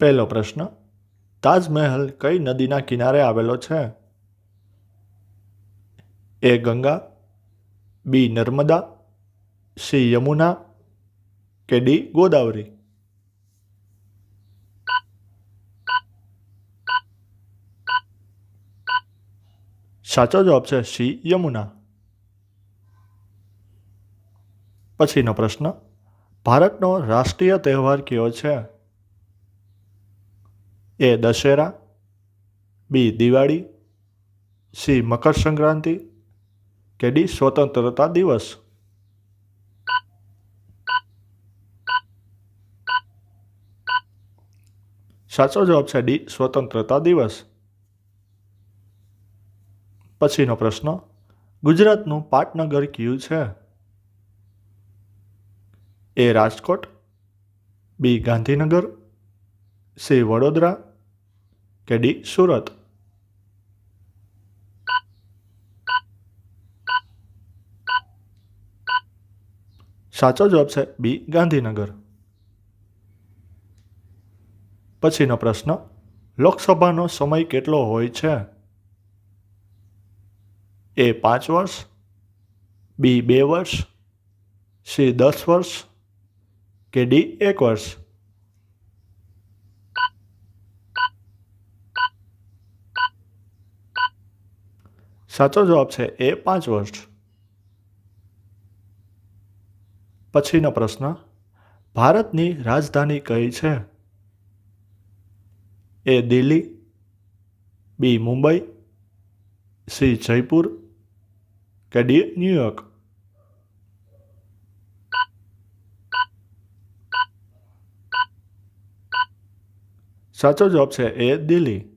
પહેલો પ્રશ્ન, તાજમહેલ કઈ નદીના કિનારે આવેલો છે? A Ganga, B Narmada, C Yamuna કે ડી ગોદાવરી? સાચો જવાબ છે સી યમુના. પછીનો પ્રશ્ન, ભારતનો રાષ્ટ્રીય તહેવાર કયો છે? A Dussehra, B Diwali, C Makar Sankranti કે ડી સ્વતંત્રતા દિવસ. સાચો જવાબ છે ડી સ્વતંત્રતા દિવસ. પછીનો પ્રશ્ન, ગુજરાતનું પાટનગર કયું છે? A Rajkot, B Gandhinagar, C Vadodara કે ડી સુરત સાચો જવાબ છે બી ગાંધીનગર પછીનો પ્રશ્ન લોકસભાનો સમય કેટલો હોય છે એ પાંચ વર્ષ બી બે વર્ષ સી દસ વર્ષ કે ડી એક વર્ષ સાચો જવાબ છે એ પાંચ વર્ષ પછીનો પ્રશ્ન, ભારતની રાજધાની કઈ છે? A Delhi, B Mumbai, C Jaipur કે ડી ન્યુયોર્ક? સાચો જવાબ છે એ દિલ્હી.